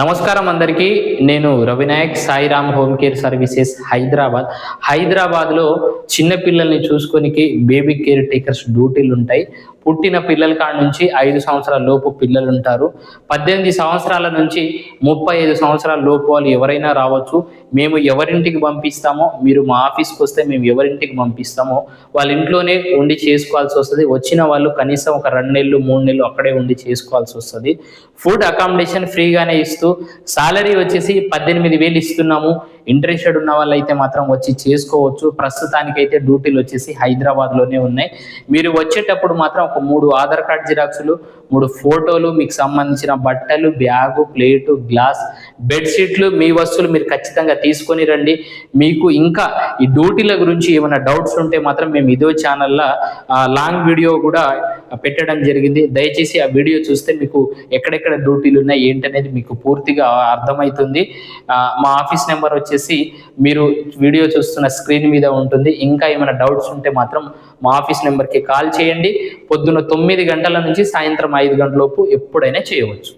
నమస్కారం అందరికీ. నేను Ravinayak Sairam home care services Hyderabad. హైదరాబాద్లో చిన్న పిల్లల్ని చూసుకొనికి బేబీ కేర్ టేకర్స్ డ్యూటీలు ఉంటాయి పుట్టిన పిల్లల కాడ నుంచి ఐదు సంవత్సరాల లోపు పిల్లలు ఉంటారు. పద్దెనిమిది సంవత్సరాల నుంచి ముప్పై ఐదు సంవత్సరాల లోపు వాళ్ళు ఎవరైనా రావచ్చు. మేము ఎవరింటికి పంపిస్తామో మీరు మా ఆఫీస్కి వస్తే మేము ఎవరింటికి పంపిస్తామో వాళ్ళ ఇంట్లోనే ఉండి చేసుకోవాల్సి వస్తుంది. వచ్చిన వాళ్ళు కనీసం ఒక రెండు నెలలు మూడు నెలలు అక్కడే ఉండి చేసుకోవాల్సి వస్తుంది. ఫుడ్ అకామిడేషన్ ఫ్రీగానే ఇస్తూ సాలరీ వచ్చేసి పద్దెనిమిది వేలు ఇస్తున్నాము. ఇంట్రెస్టెడ్ ఉన్న వాళ్ళు అయితే మాత్రం వచ్చి చేసుకోవచ్చు. ప్రస్తుతానికైతే డ్యూటీలు వచ్చేసి హైదరాబాద్లోనే ఉన్నాయి. మీరు వచ్చేటప్పుడు మాత్రం ఒక మూడు ఆధార్ కార్డ్ జిరాక్సులు మూడు ఫోటోలు మీకు సంబంధించిన బట్టలు బ్యాగు ప్లేటు గ్లాస్ బెడ్షీట్లు మీ వస్తువులు మీరు ఖచ్చితంగా తీసుకొని రండి. మీకు ఇంకా ఈ డ్యూటీల గురించి ఏమైనా డౌట్స్ ఉంటే మాత్రం మేము ఇదో ఛానల్లో లాంగ్ వీడియో కూడా పెట్టడం జరిగింది. దయచేసి ఆ వీడియో చూస్తే మీకు ఎక్కడెక్కడ డ్యూటీలు ఉన్నాయి ఏంటనేది మీకు పూర్తిగా అర్థమవుతుంది. మా ఆఫీస్ నెంబర్ వచ్చేసి మీరు వీడియో చూస్తున్న స్క్రీన్ మీద ఉంటుంది. ఇంకా ఏమైనా డౌట్స్ ఉంటే మాత్రం మా ఆఫీస్ నెంబర్కి కాల్ చేయండి. పొద్దున్న తొమ్మిది గంటల నుంచి సాయంత్రం ఐదు గంటలలోపు ఎప్పుడైనా చేయవచ్చు.